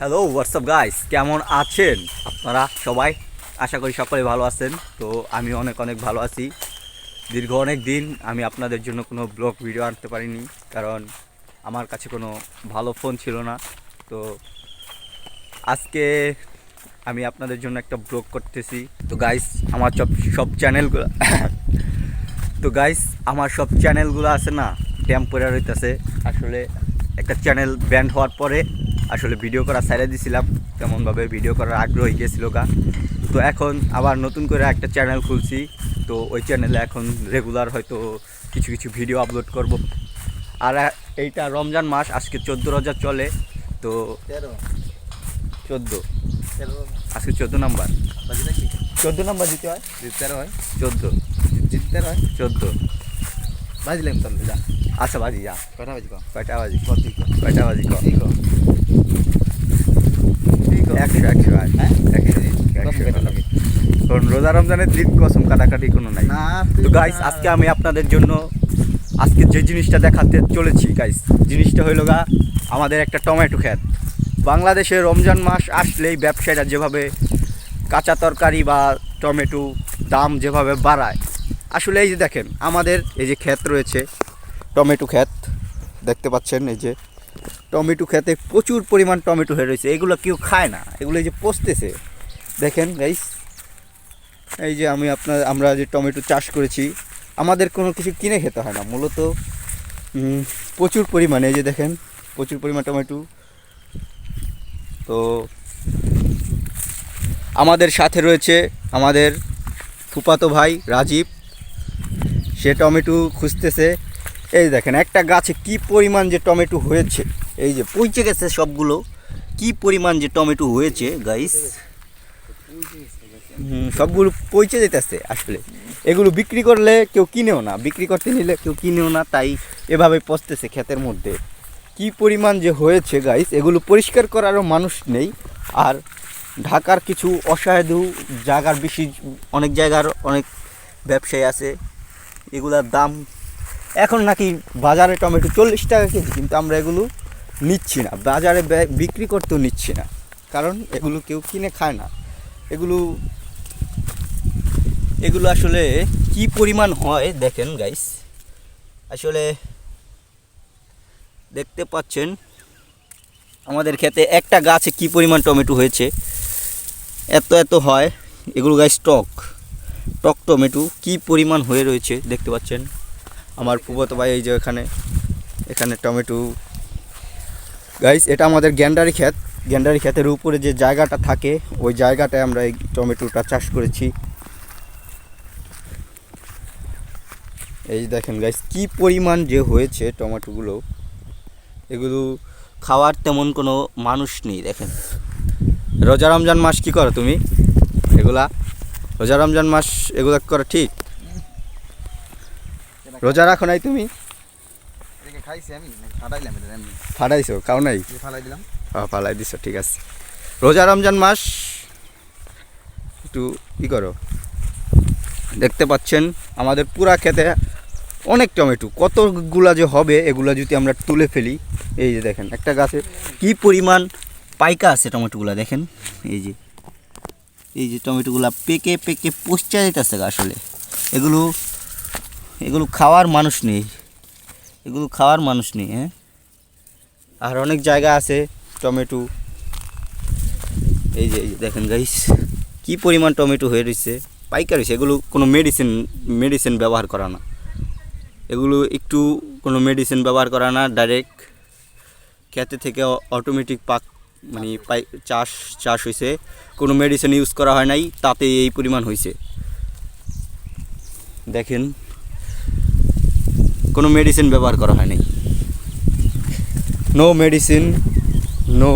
Hello WhatsApp guys কেমন আছেন? আপনারা সবাই? আশা করি সকলে ভালো আছেন। তো আমি অনেক অনেক ভালো আছি। দীর্ঘ অনেক দিন আমি আপনাদের জন্য কোনো ব্লগ ভিডিও আনতে পারিনি, কারণ আমার কাছে কোনো ভালো ফোন ছিল না। তো আজকে আমি আপনাদের জন্য একটা ব্লগ করতেছি। তো গাইস আমার সব সব চ্যানেলগুলো তো গাইস আমার সব চ্যানেলগুলো আছে না? টেম্পোরারি হইতেছে। আসলে একটা চ্যানেল ব্যান্ড হওয়ার পরে আসলে ভিডিও করা ছেড়ে দিছিলাম। তেমনভাবে ভিডিও করার আগ্রহ গেছিল গা। তো এখন আবার নতুন করে একটা চ্যানেল খুলছি। তো ওই চ্যানেলে এখন রেগুলার হয়তো কিছু কিছু ভিডিও আপলোড করব। আর এইটা রমজান মাস আজকে চোদ্দ রোজা চলে। তো তেরো। চোদ্দ। আজকে চোদ্দ নাম্বার। চোদ্দ নাম্বার দিতে হয়। তেরো হয়। চোদ্দ। তেরো হয়। চোদ্দ। বাজলাম তাহলে যা। আচ্ছা বাজি যা। কটা বাজি কয়টা বাজি? ঠিক বাজি একশো একশো হ্যাঁ? একশো কেটে কারণ রোজা রমজানের দিন কসম কাটাকাটি কোনো নাই। না তো গাইস আজকে আমি আপনাদের জন্য আজকে যে জিনিসটা দেখাতে চলেছি গাইস জিনিসটা হইল গা আমাদের একটা টমেটো ক্ষেত বাংলাদেশে রমজান মাস আসলেই ব্যবসায়ীরা যেভাবে কাঁচা তরকারি বা টমেটো দাম যেভাবে বাড়ায় আসলে এই যে দেখেন, আমাদের এই যে ক্ষেত রয়েছে, টমেটো ক্ষেত, দেখতে পাচ্ছেন এই যে টমেটো খেতে প্রচুর পরিমাণ টমেটো হয়ে রয়েছে, এগুলো কেউ খায় না, এগুলো এই যে পচতেছে। দেখেন গাইস এই যে আমি আপনার, আমরা যে টমেটো চাষ করেছি, আমাদের কোনো কিছু কিনে খেতে হয় না, মূলত প্রচুর পরিমাণে, এই যে দেখেন, প্রচুর পরিমাণ টমেটো। তো, আমাদের সাথে রয়েছে আমাদের ফুপাতো ভাই রাজীব। সে টমেটো খুঁজতেছে। এই দেখেন, একটা গাছে কি পরিমাণ যে টমেটো হয়েছে? এই যে পচে গেছে সবগুলো। কি পরিমাণ যে টমেটো হয়েছে গাইস সবগুলো পচে যেতেছে আসলে। এগুলো বিক্রি করলে কেউ কিনেও না। বিক্রি করতে নিলে কেউ কিনেও না, তাই এভাবে পচতেছে ক্ষেতের মধ্যে। কি পরিমাণ যে হয়েছে গাইস এগুলো পরিষ্কার করারও মানুষ নেই। আর ঢাকার কিছু অসাধু জায়গার বেশি, অনেক জায়গার অনেক ব্যবসায়ী আছে। এগুলার দাম এখন নাকি বাজারে টমেটো চল্লিশ টাকা কেজি, কিন্তু আমরা এগুলো নিচ্ছি না। বাজারে বিক্রি করতেও নিচ্ছি না। কারণ এগুলো কেউ কিনে খায় না। এগুলো এগুলো আসলে কি পরিমাণ হয় দেখেন গাইস আসলে দেখতে পাচ্ছেন, আমাদের ক্ষেতে একটা গাছে কি পরিমাণ টমেটো হয়েছে, এত এত হয়, এগুলো গাইস টক টক টমেটো কি পরিমাণ হয়ে রয়েছে দেখতে পাচ্ছেন? আমার ফুবত ভাই এই যে এখানে এখানে টমেটো। গাইস এটা আমাদের গ্যান্ডারি ক্ষেত। গ্যান্ডারি ক্ষেতের উপরে যে জায়গাটা থাকে, ওই জায়গাটায় আমরা এই টমেটোটা চাষ করেছি। এই দেখেন গাইস কি পরিমাণ যে হয়েছে টমেটোগুলো। এগুলো খাওয়ার তেমন কোনো মানুষ নেই, দেখেন। রোজা রমজান মাস কি করো তুমি? এগুলা রোজা রমজান মাস এগুলা করা ঠিক? রোজা রাখো নাই তুমি? ফাটাইছো খাও নাই? এই ফালাই দিলাম। ফালাই দিছো ঠিক আছে। রোজা রমজান মাস একটু ই করো। দেখতে পাচ্ছেন আমাদের পুরা খেতে অনেক টমেটো। কতগুলা যে হবে এগুলা যদি আমরা তুলে ফেলি এই যে দেখেন একটা গাছে কি পরিমাণ পাইকা আছে টমেটোগুলা দেখেন? এই যে। এই যে টমেটোগুলো পেকে পেকে পচা যেতেছে আসলে। এগুলো এগুলো খাওয়ার মানুষ নেই। এগুলো খাওয়ার মানুষ নেই হ্যাঁ? আর অনেক জায়গা আছে টমেটো। এই যে দেখেন গাইস কি পরিমাণ টমেটো হয়ে রয়েছে পাইকার হয়েছে এগুলো কোনো মেডিসিন মেডিসিন ব্যবহার করা না। এগুলো একটু কোনো মেডিসিন ব্যবহার করা না ডাইরেক্ট খেতে থেকে অটোমেটিক পাক মানে পাই চাষ চাষ হয়েছে কোনো মেডিসিন ইউজ করা হয় নাই তাতে এই পরিমাণ হয়েছে দেখেন কোনো মেডিসিন ব্যবহার করা হয় নাই। নো মেডিসিন নো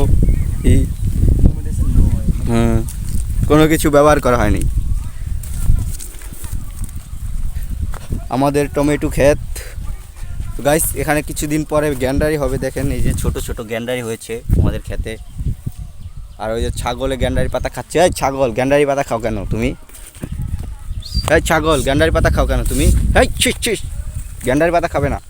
ই হ্যাঁ কোনো কিছু ব্যবহার করা হয়নি আমাদের টমেটো ক্ষেত। গাইস এখানে কিছুদিন পরে গ্যান্ডারি হবে দেখেন এই যে ছোট ছোট গ্যান্ডারি হয়েছে আমাদের ক্ষেতে। আর ওই যে ছাগলে গ্যান্ডারি পাতা খাচ্ছে। এই ছাগল, গ্যান্ডারি পাতা খাও কেন তুমি? এই ছাগল, গ্যান্ডারি পাতা খাও কেন তুমি? এই ছিস ছিস। গ্যান্ডারি পাতা খাবে না।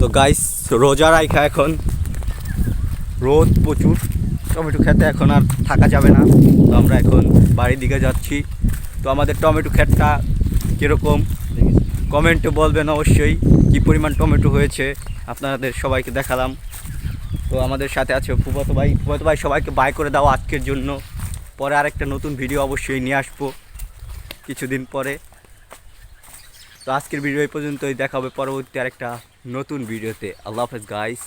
তো গাইস, রোজা রাইখা এখন। রোদ প্রচুর। টমেটো খেতে এখন আর থাকা যাবে না। তো আমরা এখন বাড়ির দিকে যাচ্ছি। তো আমাদের টমেটো ক্ষেতটা কীরকম? কমেন্টে বলবেন অবশ্যই কী পরিমাণ টমেটো হয়েছে। আপনাদের সবাইকে দেখালাম। তো আমাদের সাথে আছে ফুফাত ভাই। ফুফাত ভাই, সবাইকে বাই করে দাও আজকের জন্য। পরে আরেকটা নতুন ভিডিও অবশ্যই নিয়ে আসব কিছুদিন পরে। তো আজকের ভিডিও এই পর্যন্তই। দেখা হবে পরবর্তী আরেকটা নতুন ভিডিওতে আল্লাহ হাফেজ গাইস